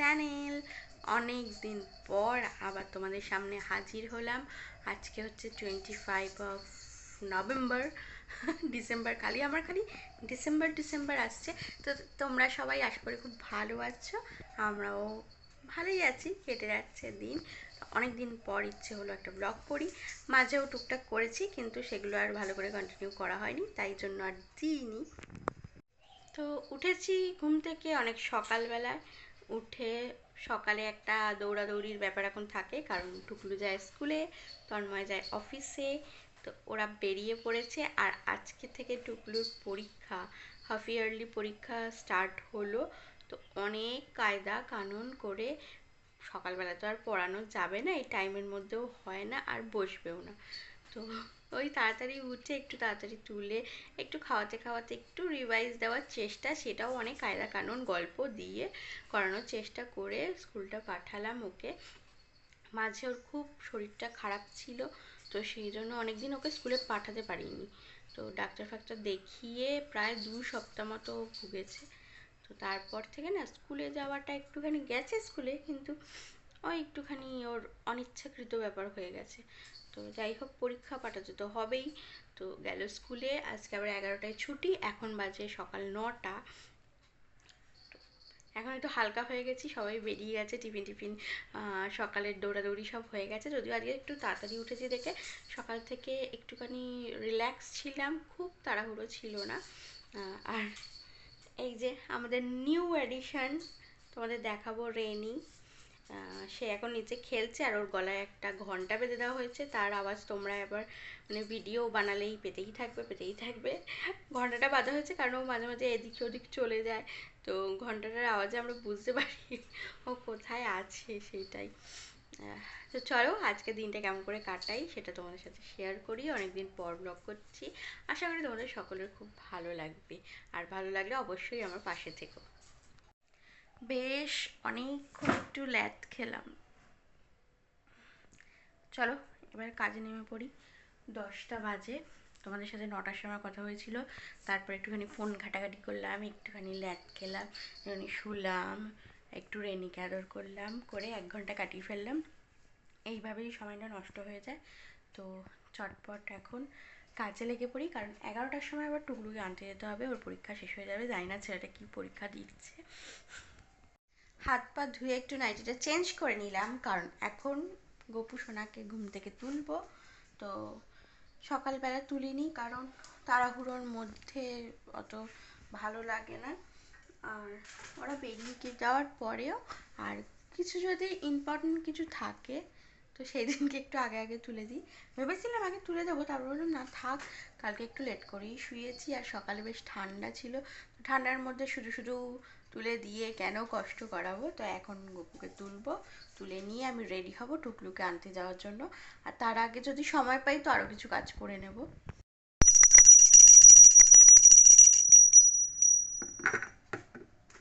Channel অনেক দিন পর আবার তোমাদের সামনে হাজির হলাম। আজকে হচ্ছে twenty five of November December খালি আমার খালি ডিসেম্বর ডিসেম্বর আসছে। তো তোমরা সবাই আশা করি খুব ভালো আছো, আমরাও ভালোই আছি, কেটে যাচ্ছে দিন। অনেক দিন পর ইচ্ছে হলো একটা ব্লগ করি। মাঝেও টুকটাক করেছি, কিন্তু সেগুলো আর ভালো করে কন্টিনিউ করা হয়নি, তাই জন্য আর দিইনি। তো উঠেছি ঘুম থেকে অনেক সকালবেলায়। উঠে সকালে একটা দৌড়াদৌড়ির ব্যাপার এখন থাকে, কারণ টুকলু যায় স্কুলে, তন্ময় যায় অফিসে, তো ওরা বেরিয়ে পড়েছে। আর আজকে থেকে টুকলুর পরীক্ষা হাফ ইয়ারলি পরীক্ষা স্টার্ট হলো। তো অনেক কায়দা কানুন করে সকালবেলা তো আর পড়ানো যাবে না, এই টাইমের মধ্যেও হয় না, আর বসবেও না। তো ওই তাড়াতাড়ি উঠে একটু তাড়াতাড়ি তুলে একটু খাওয়াতে খাওয়াতে একটু রিভাইজ দেওয়ার চেষ্টা, সেটাও অনেক কায়দা কানুন গল্প দিয়ে করানোর চেষ্টা করে স্কুলটা পাঠালাম ওকে। মাঝে ওর খুব শরীরটা খারাপ ছিল, তো সেই জন্য অনেকদিন ওকে স্কুলে পাঠাতে পারিনি। তো ডাক্তার ফাক্তার দেখিয়ে প্রায় দু সপ্তাহ মতো ভুগেছে। তো তারপর থেকে না স্কুলে যাওয়াটা একটুখানি গেছে স্কুলে, কিন্তু ওই একটুখানি ওর অনিচ্ছাকৃত ব্যাপার হয়ে গেছে। তো যাই হোক, পরীক্ষা পাঠাতে তো হবেই। তো গেল স্কুলে, আজকে আবার এগারোটায় ছুটি, এখন বাজে সকাল নটা। এখন একটু হালকা হয়ে গেছি, সবাই বেরিয়ে গেছে, টিফিন টিফিন সকালের দৌড়াদৌড়ি সব হয়ে গেছে। যদিও আজকে একটু তাড়াতাড়ি উঠেছি দেখে, সকাল থেকে একটুখানি রিল্যাক্স ছিলাম, খুব তাড়াহুড়ো ছিল না। আর এই যে আমাদের নিউ এডিশন তোমাদের দেখাবো রেনি। সে এখন নিচে খেলছে আর ওর গলায় একটা ঘণ্টা বেঁধে দেওয়া হয়েছে। তার আওয়াজ তোমরা এবার মানে ভিডিও বানালেই পেতেই থাকবে পেতেই থাকবে। ঘন্টাটা বাঁধা হয়েছে কারণ ও মাঝে মাঝে এদিক ওদিক চলে যায়। তো ঘন্টাটার আওয়াজে আমরা বুঝতে পারি ও কোথায় আছে সেটাই। তো চলো আজকে দিনটা কেমন করে কাটাই সেটা তোমাদের সাথে শেয়ার করি। অনেকদিন পর ব্লগ করছি। আশা করি তোমাদের সকলের খুব ভালো লাগবে। আর ভালো লাগলে অবশ্যই আমার পাশে থেকো। বেশ অনেকক্ষণ একটু ল্যাদ খেলাম। চলো, এবার কাজে নেমে পড়ি। দশটা বাজে। তোমাদের সাথে নটার সময় কথা হয়েছিল। তারপর একটুখানি ফোন ঘাটাঘাটি করলাম, একটুখানি ল্যাদ খেলাম, একটুখানি শুলাম, একটু রেনি ক্যাদর করলাম, করে এক ঘণ্টা কাটিয়ে ফেললাম। এইভাবেই সময়টা নষ্ট হয়ে যায়। তো চটপট এখন কাজে লেগে পড়ি, কারণ এগারোটার সময় আবার টুকরুকে আনতে যেতে হবে, ওর পরীক্ষা শেষ হয়ে যাবে। জানি না ছেলেটা কী পরীক্ষা দিচ্ছে। হাত পা ধুয়ে একটু নাইটিটা চেঞ্জ করে নিলাম, কারণ এখন গপু সোনাকে ঘুম থেকে তুলবো। তো সকালবেলা তুলিনি, কারণ তাড়াহুড়োর মধ্যে অত ভালো লাগে না। আর ওরা বেরিয়ে যাওয়ার পরেও আর কিছু যদি ইম্পর্টেন্ট কিছু থাকে তো সেই দিনকে একটু আগে আগে তুলে দিই। ভেবেছিলাম আগে তুলে দেবো, তারপর বললাম, না, থাক, কালকে একটু লেট করেই শুয়েছি আর সকালে বেশ ঠান্ডা ছিল। ঠান্ডার মধ্যে শুধু শুধু তুলে দিয়ে কেন কষ্ট করাবো? তো এখন গপুকে তুলবো, তুলে নিয়ে আমি রেডি হব টুকলুকে আনতে যাওয়ার জন্য। আর তার আগে যদি সময় পাই তো আরও কিছু কাজ করে নেব।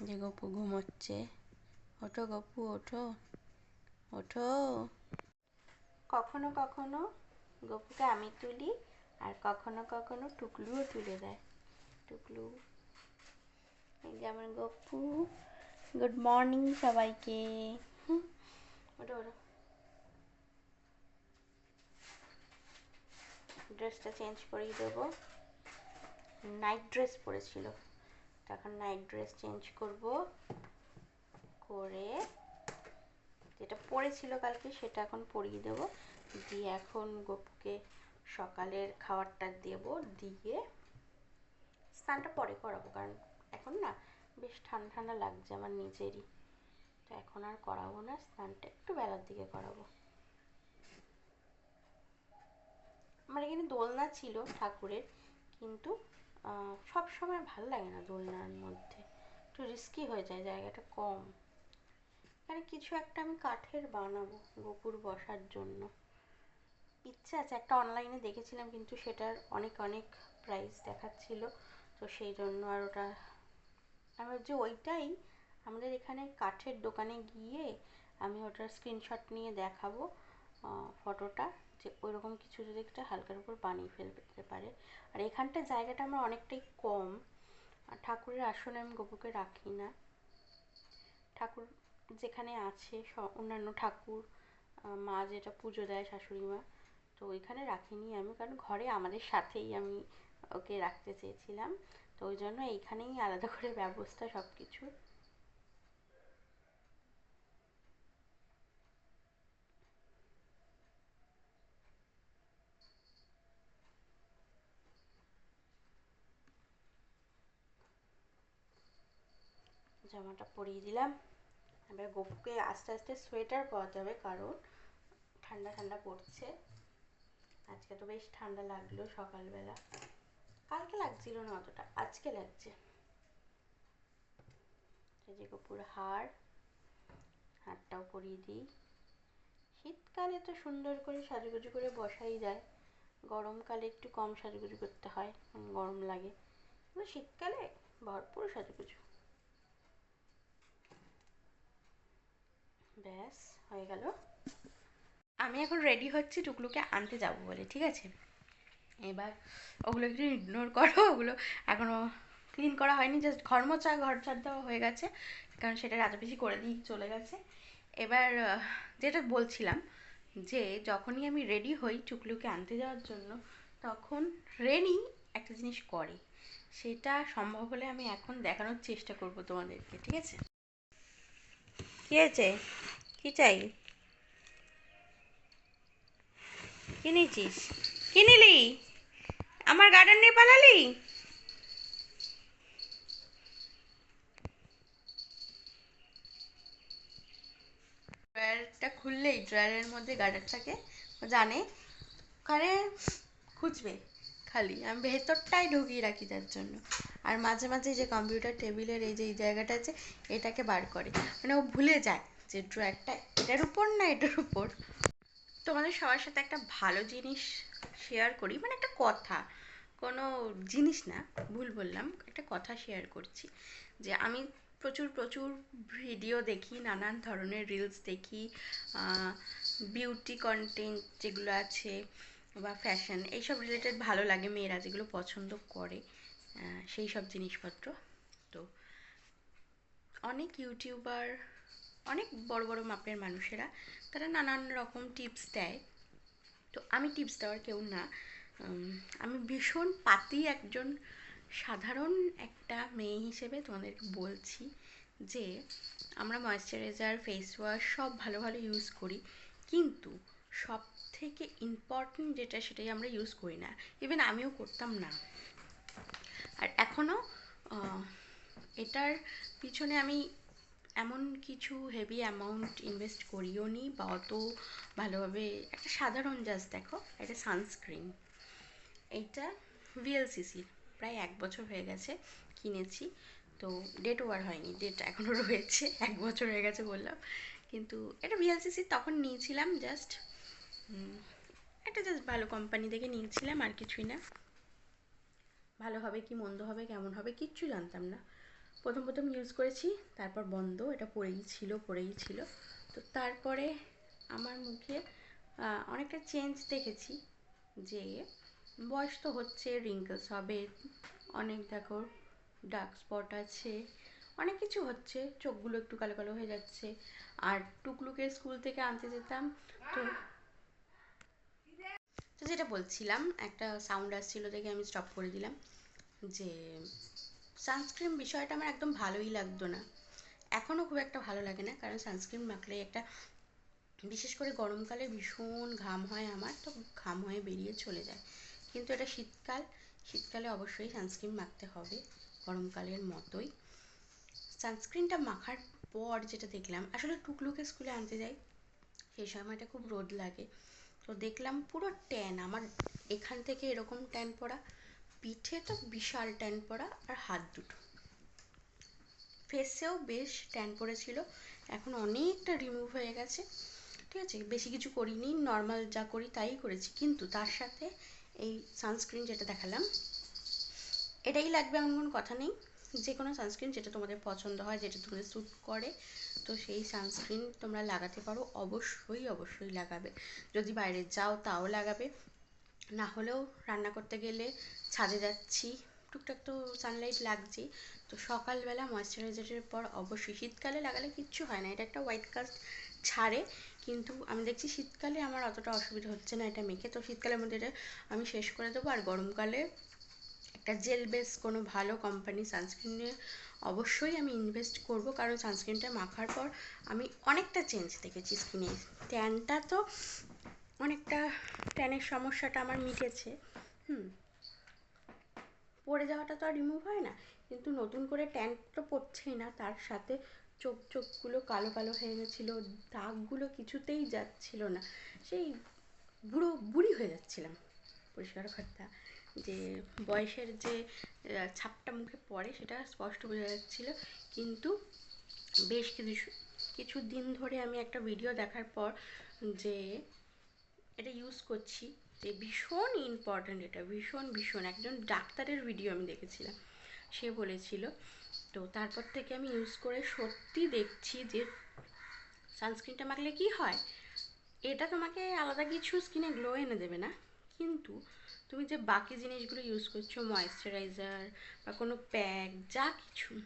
যে গপু ঘুমোচ্ছে, ওঠো গপু, ওঠো ওঠো। কখনো কখনো গপুকে আমি তুলি আর কখনো কখনো টুকলুও তুলে দেয়। টুকলু। এই যে আমার গপু। গুড মর্নিং সবাইকে। ওটা ওটা ড্রেসটা চেঞ্জ করেই দেবো। নাইট ড্রেস পরেছিল। এখন নাইট ড্রেস চেঞ্জ করব। করে যেটা পরেছিল কালকে সেটা এখন পরিয়ে দেবো। দিয়ে এখন গপুকে সকালের খাবারটা দেব, দিয়ে স্নানটা পরে করাবো, কারণ এখন না বেশ ঠান্ডা ঠান্ডা লাগছে আমার নিজেরই। তো এখন আর করাবো না, স্নানটা একটু বেলার দিকে করাবো। আমার এখানে দোলনা ছিল ঠাকুরের, কিন্তু সব সময় ভালো লাগে না দোলনার মধ্যে। একটু রিস্কি হয়ে যায়, জায়গাটা কম। এখানে কিছু একটা আমি কাঠের বানাবো গোপুর বসার জন্য। ইচ্ছে আছে, একটা অনলাইনে দেখেছিলাম কিন্তু সেটার অনেক অনেক প্রাইস দেখাচ্ছিল। তো সেই জন্য আর ওটা আমি যে ওইটাই, আমাদের এখানে কাঠের দোকানে গিয়ে আমি ওটার স্ক্রিনশট নিয়ে দেখাবো ফটোটা যে ওইরকম কিছু যদি একটা হালকার উপর বানিয়ে ফেলতে পারে। আর এখানটা জায়গাটা আমার অনেকটাই কম। আর ঠাকুরের আসনে আমি গপুকে রাখি না। ঠাকুর যেখানে আছে স- অন্যান্য ঠাকুর মা যেটা পুজো দেয় শাশুড়ি মা, তো ওইখানে রাখিনি আমি কারণ ঘরে আমাদের সাথেই আমি ওকে রাখতে চেয়েছিলাম। তো ওই জন্য এইখানেই আলাদা করে ব্যবস্থা সব কিছু জামাটা পরিয়ে দিলাম। এবার গপুকে আস্তে আস্তে সোয়েটার পরাতে হবে, কারণ ঠান্ডা ঠান্ডা পড়ছে। আজকে তো বেশ ঠান্ডা লাগল সকালবেলা। কালকে লাগছিল না অতটা, আজকে লাগছে। যে গপুর হার, হারটাও পরিয়ে দিই। শীতকালে তো সুন্দর করে সাজুগুজু করে বসাই যায়। গরমকালে একটু কম সাজুগুজু করতে হয় গরম লাগে। কিন্তু শীতকালে ভরপুর সাজুগুজু। ব্যাস, হয়ে গেল। আমি এখন রেডি হচ্ছি টুকলুকে আনতে যাব বলে, ঠিক আছে? এবার ওগুলো একটু ইগনোর করো, ওগুলো এখনও ক্লিন করা হয়নি জাস্ট ঘর মোছা, ঘর ঝাড় দেওয়া হয়ে গেছে, কারণ সেটা রাজা পিসি করে দিয়ে চলে গেছে। এবার যেটা বলছিলাম যে, যখনই আমি রেডি হই টুকলুকে আনতে যাওয়ার জন্য, তখন রেনি একটা জিনিস করে। সেটা সম্ভব হলে আমি এখন দেখানোর চেষ্টা করব তোমাদেরকে, ঠিক আছে? কি আছে কি চাই? কি নিয়েছিস কি আমার গার্ডেন নিয়ে পালালি? ড্রয়ারটা খুললেই ড্রয়ারের মধ্যে গার্ডার থাকে জানে, ওখানে খুঁজবে খালি। আমি ভেতরটাই ঢুকিয়ে রাখি তার জন্য। আর মাঝে মাঝে যে কম্পিউটার টেবিলের এই যে এই জায়গাটা আছে, এটাকে বার করে। মানে ও ভুলে যায়। যে ড্রয়ারটা এটার উপর না এটার উপর? তোমাদের সবার সাথে একটা ভালো জিনিস শেয়ার করি মানে একটা কথা, কোনো জিনিস না, ভুল বললাম, একটা কথা শেয়ার করছি। যে আমি প্রচুর প্রচুর ভিডিও দেখি, নানান ধরনের রিলস দেখি বিউটি কন্টেন্ট যেগুলো আছে বা ফ্যাশন এইসব রিলেটেড ভালো লাগে মেয়েরা যেগুলো পছন্দ করে সেই সব জিনিসপত্র। তো অনেক ইউটিউবার অনেক বড় বড় মাপের মানুষেরা, তারা নানান রকম টিপস দেয়। তো আমি টিপস দেওয়ার কেউ না। আমি ভীষণ পাতি একজন সাধারণ একটা মেয়ে হিসেবে তোমাদেরকে বলছি যে, আমরা ময়েশ্চারাইজার ফেস ওয়াশ সব ভালো ভালো ইউজ করি, কিন্তু সব থেকে ইম্পর্টেন্ট যেটা সেটাই আমরা ইউজ করি না। ইভেন আমিও করতাম না। আর এখনও এটার পিছনে আমি এমন কিছু হেভি অ্যামাউন্ট ইনভেস্ট করিও নি বা অত ভালোভাবে, একটা সাধারণ জাস্ট দেখো, একটা সানস্ক্রিন এইটা ভিএলসিসির প্রায় এক বছর হয়ে গেছে কিনেছি। তো ডেট ওভার হয়নি ডেট এখনও রয়েছে, এক বছর হয়ে গেছে বললাম। কিন্তু এটা ভিএলসিসির তখন নিয়েছিলাম জাস্ট একটা জাস্ট ভালো কোম্পানি থেকে নিয়েছিলাম, আর কিছুই না। ভালো হবে কি, মন্দ হবে, কেমন হবে, কিচ্ছু জানতাম না। প্রথম প্রথম ইউজ করেছি, তারপর বন্ধ, এটা পড়েই ছিল পড়েই ছিল। তো তারপরে আমার মুখে অনেকটা চেঞ্জ দেখেছি যে বয়স তো হচ্ছে রিঙ্কেলস হবে, অনেক দেখো ডার্ক স্পট আছে, অনেক কিছু হচ্ছে, চোখগুলো একটু কালো কালো হয়ে যাচ্ছে। আর টুকলুকে স্কুল থেকে আনতে যেতাম, তো তো যেটা বলছিলাম, একটা সাউন্ড আসছিল দেখে আমি স্টপ করে দিলাম যে সানস্ক্রিন বিষয়টা আমার একদম ভালোই লাগতো না। এখনও খুব একটা ভালো লাগে না, কারণ সানস্ক্রিন মাখলে একটা বিশেষ করে গরমকালে ভীষণ ঘাম হয় আমার, তো ঘাম হয়ে বেরিয়ে চলে যায়। কিন্তু এটা শীতকাল, শীতকালে অবশ্যই সানস্ক্রিন মাখতে হবে, গরমকালের মতোই। সানস্ক্রিনটা মাখার পর যেটা দেখলাম, আসলে টুকলুকে স্কুলে আনতে যাই, সেই সময়টা খুব রোদ লাগে। তো দেখলাম পুরো ট্যান আমার এখান থেকে এরকম ট্যান পড়া পিঠে তো বিশাল ট্যান পড়া আর হাত দুটো। ফেসেও বেশ ট্যান পড়েছিল। এখন অনেকটা রিমুভ হয়ে গেছে। ঠিক আছে? বেশি কিছু করিনি। নর্মাল যা করি তাই করেছি। কিন্তু তার সাথে এই সানস্ক্রিন যেটা দেখালাম, এটাই লাগবে এমন কোনো কথা নেই। যে কোনো সানস্ক্রিন যেটা তোমাদের পছন্দ হয়, যেটা তোমাদের স্যুট করে, তো সেই সানস্ক্রিন তোমরা লাগাতে পারো। অবশ্যই অবশ্যই লাগাবে। যদি বাইরে যাও, তাও লাগাবে। না হলেও রান্না করতে গেলে ছাদে যাচ্ছি। টুকটাক তো সানলাইট লাগছেই। তো সকালবেলা ময়শ্চারাইজারের পর অবশ্যই শীতকালে লাগালে কিচ্ছু হয় না। এটা একটা হোয়াইট কাস্ট ছাড়ে। কিন্তু আমি দেখছি শীতকালে আমার অতটা অসুবিধা হচ্ছে না এটা মেখে। তো শীতকালের মধ্যে এটা আমি শেষ করে দেবো। আর গরমকালে একটা জেল বেস কোনো ভালো কোম্পানি সানস্ক্রিনে অবশ্যই আমি ইনভেস্ট করব। কারণ সানস্ক্রিনটা মাখার পর আমি অনেকটা চেঞ্জ দেখেছি স্কিনে ট্যানটা তো অনেকটা ট্যানের সমস্যাটা আমার মিটেছে, হুম। পড়ে যাওয়াটা তো আর রিমুভ হয় না, কিন্তু নতুন করে ট্যান তো পড়ছেই না, তার সাথে চোখ চোখগুলো কালো কালো হয়ে গেছিল, দাগগুলো কিছুতেই যাচ্ছিল না, সেই বুড়ো, বুড়ি হয়ে যাচ্ছিলাম। পরিষ্কার কথা, যে বয়সের যে ছাপটা মুখে পড়ে সেটা স্পষ্ট বোঝা যাচ্ছিল, কিন্তু বেশ কিছু কিছু দিন ধরে আমি একটা ভিডিও দেখার পর যে এটা ইউজ করছি যে ভীষণ ইম্পর্ট্যান্ট এটা, ভীষণ ভীষণ। একজন ডাক্তারের ভিডিও আমি দেখেছিলাম। সে বলেছিল, তো তারপর থেকে আমি ইউজ করে সত্যি দেখছি যে সানস্ক্রিনটা মাখলে কি হয়? এটা তোমাকে আলাদা কিছু স্কিনে গ্লো এনে দেবে না। কিন্তু তুমি যে বাকি জিনিসগুলো ইউজ করছ ময়েশ্চারাইজার বা কোনো প্যাক যা কিছু,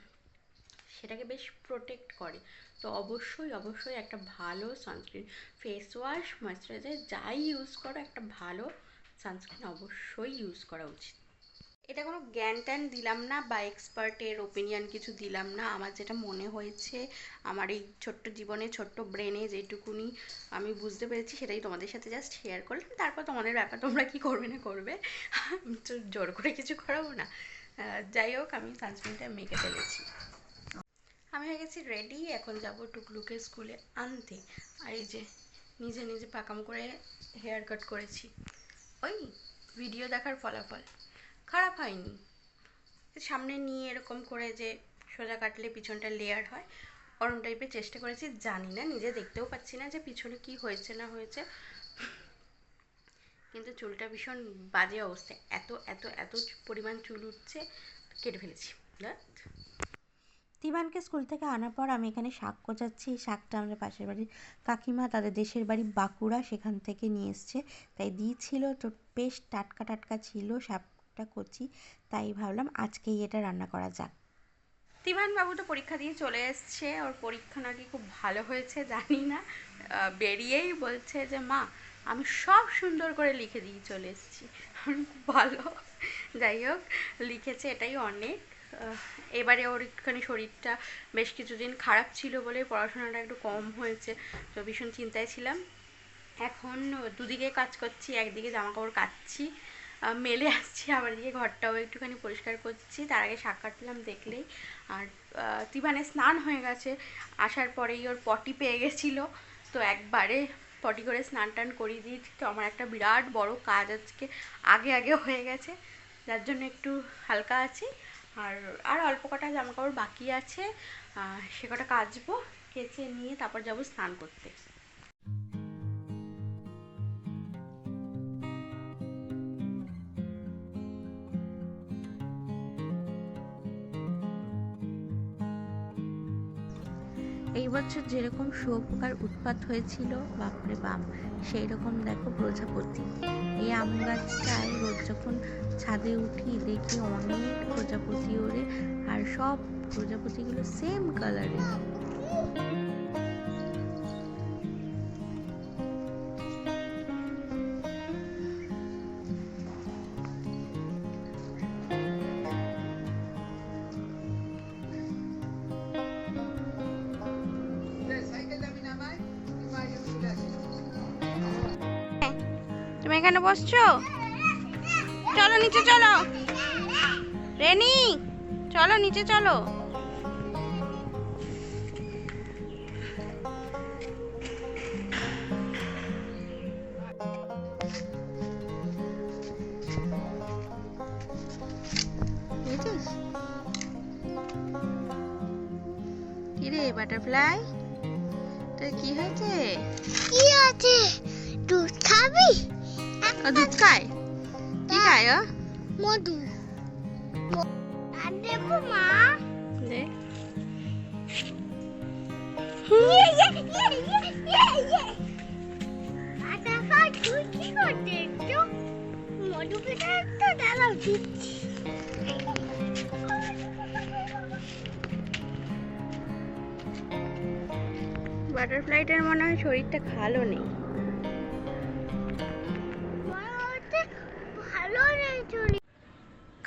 সেটাকে বেশ প্রোটেক্ট করে। তো অবশ্যই অবশ্যই একটা ভালো সানস্ক্রিন ফেস ওয়াশ ময়েশ্চারাইজার যাই ইউজ করো, একটা ভালো সানস্ক্রিন অবশ্যই ইউজ করা উচিত। এটা কোনো জ্ঞান ট্যান দিলাম না বা এক্সপার্টের ওপিনিয়ন কিছু দিলাম না। আমার যেটা মনে হয়েছে, আমার এই ছোট্ট জীবনে, ছোট্ট ব্রেনে যেটুকুনি আমি বুঝতে পেরেছি, সেটাই তোমাদের সাথে জাস্ট শেয়ার করলাম। তারপর তোমাদের ব্যাপার তোমরা কি করবে না করবে জোর করে কিছু করাবো না। যাই হোক, আমি সানস্ক্রিনটা মেখে ফেলেছি। আমি হয়ে গেছি রেডি এখন যাব টুকলুকে স্কুলে আনতে। আর এই যে নিজে নিজে পাকাম করে হেয়ার কাট করেছি। ওই ভিডিও দেখার ফলাফল। খারাপ হয়নি। সামনে নিয়ে এরকম করে যে সোজা কাটলে পিছনটা লেয়ার হয়, ওরম টাইপের চেষ্টা করেছি, জানি না, নিজে দেখতেও পাচ্ছি না যে পিছনে কি হয়েছে না হয়েছে। কিন্তু চুলটা ভীষণ বাজে অবস্থায় এত এত এত পরিমাণ চুল উঠছে, কেটে ফেলেছি। তিবানকে স্কুল থেকে আনার পর আমি এখানে শাক কোচাচ্ছি। এই শাকটা আমাদের পাশের বাড়ির কাকিমা তাদের দেশের বাড়ি বাঁকুড়া সেখান থেকে নিয়ে এসছে। তাই দিয়েছিল, তো বেশ টাটকা টাটকা ছিল শাকটা কচি। তাই ভাবলাম আজকেই এটা রান্না করা যাক। তিবান বাবু তো পরীক্ষা দিয়ে চলে এসছে। ওর পরীক্ষা নাকি খুব ভালো হয়েছে, জানি না। বেরিয়েই বলছে যে, মা, আমি সব সুন্দর করে লিখে দিয়ে চলে এসেছি। ভালো। যাই হোক, লিখেছে এটাই অনেক। এবারে ওর একটুখানি শরীরটা বেশ কিছুদিন খারাপ ছিল বলে পড়াশোনাটা একটু কম হয়েছে, তো ভীষণ চিন্তায় ছিলাম। এখন দুদিকে কাজ করছি, একদিকে জামা কাপড় কাচ্ছি মেলে আসছি, আবার দিকে ঘরটাও একটুখানি পরিষ্কার করছি। তার আগে শাক কাটলাম দেখলেই, আর তিবানে স্নান হয়ে গেছে, আসার পরেই ওর পটি পেয়ে গেছিল, তো একবারে পটি করে স্নান টান করিয়ে দিয়েছি। তো আমার একটা বিরাট বড় কাজ আজকে আগে আগে হয়ে গেছে, যার জন্য একটু হালকা আছি। আর আর অল্প কটা জামা কাপড় বাকি আছে। সে কটা কাচবো, কেচে নিয়ে তারপর যাব স্নান করতে। এই বছর যেরকম শুয়োপোকার উৎপাত হয়েছিল, বাপরে বাপ। সেই রকম দেখো প্রজাপতি। এই আম গাছটায় রোজ যখন ছাদে উঠি, দেখি অনেক প্রজাপতি ওড়ে আর সব প্রজাপতিগুলো সেম কালারের বসছো? চলো নিচে চলো। রেনি চলো নিচে চলো। কিরে বাটারফ্লাই? তোর কি হয়েছে? কি আছে? দুধ খাবি? ও বাটারফ্লাইটার মনে হয় শরীরটা ভালো নেই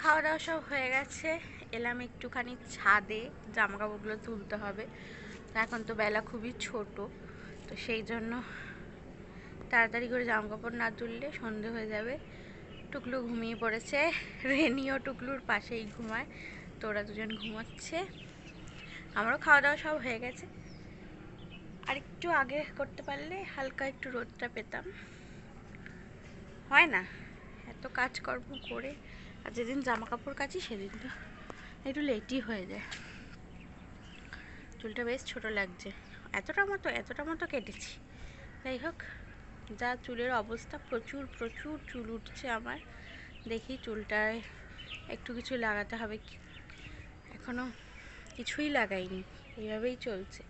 খাওয়া দাওয়া সব হয়ে গেছে। এলাম একটুখানি ছাদে জামা কাপড়গুলো তুলতে হবে। এখন তো বেলা খুবই ছোট, তো সেই জন্য তাড়াতাড়ি করে জামা কাপড় না তুললে সন্ধে হয়ে যাবে। টুকলু ঘুমিয়ে পড়েছে। রেনিও টুকলুর পাশেই ঘুমায়, তো ওরা দুজন ঘুমাচ্ছে। আমারও খাওয়া দাওয়া সব হয়ে গেছে। আর একটু আগে করতে পারলে হালকা একটু রোদটা পেতাম। হয় না, এত কাজকর্ম করে আর যেদিন জামা কাপড় কাচি, সেদিন তো একটু লেটই হয়ে যায়। চুলটা বেশ ছোট লাগছে। এতটা মতো এতটা মতো কেটেছি। যাই হোক, যা চুলের অবস্থা, প্রচুর প্রচুর চুল উঠছে আমার। দেখি চুলটায় একটু কিছু লাগাতে হবে এখনও কিছুই লাগাইনি। এইভাবেই চলছে।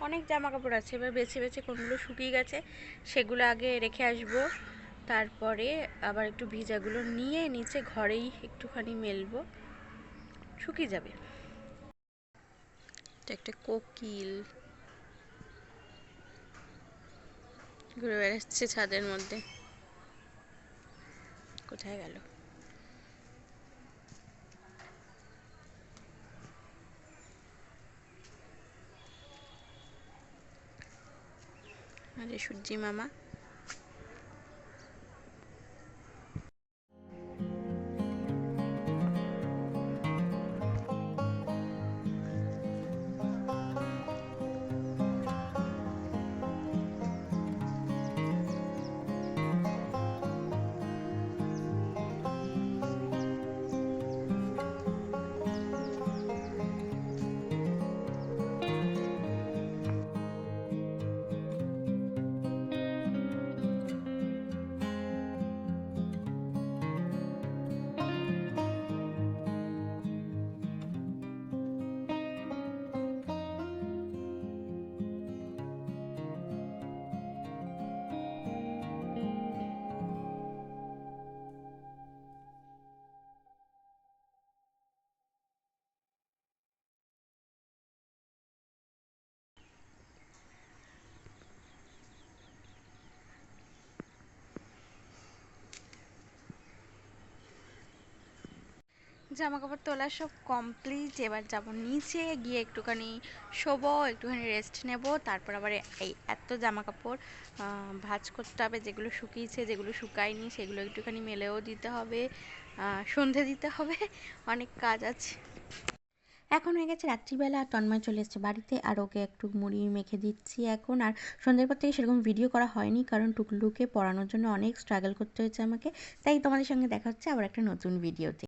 অনেক জামা কাপড় আছে। এবার বেছে বেছে কোনগুলো শুকিয়ে গেছে, সেগুলো আগে রেখে আসব। তারপরে আবার একটু ভিজাগুলো নিয়ে নিচে ঘরেই একটুখানি মেলবো। শুকিয়ে যাবে। একটা কোকিল। ঘুরে বেড়াচ্ছে ছাদের মধ্যে। কোথায় গেল? আরে সূর্যি মামা। জামা কাপড় তোলা সব কমপ্লিট এবার যাব নিচে, গিয়ে একটুখানি শোবো, একটুখানি রেস্ট নেব, তারপর আবার এই এত জামা কাপড় ভাঁজ করতে হবে, যেগুলো শুকিয়েছে, যেগুলো শুকায়নি, সেগুলো একটুখানি মেলেও দিতে হবে সন্ধে দিতে হবে, অনেক কাজ আছে। এখন হয়ে গেছে রাত্রিবেলা আর তন্ময় চলে এসেছে বাড়িতে, আর ওকে একটু মুড়ি মেখে দিচ্ছি এখন, আর সন্ধ্যের পর থেকে সেরকম ভিডিও করা হয়নি, কারণ টুকলুকে পড়ানোর জন্য অনেক স্ট্রাগল করতে হয়েছে আমাকে, তাই তোমাদের সঙ্গে দেখা হচ্ছে আবার একটা নতুন ভিডিওতে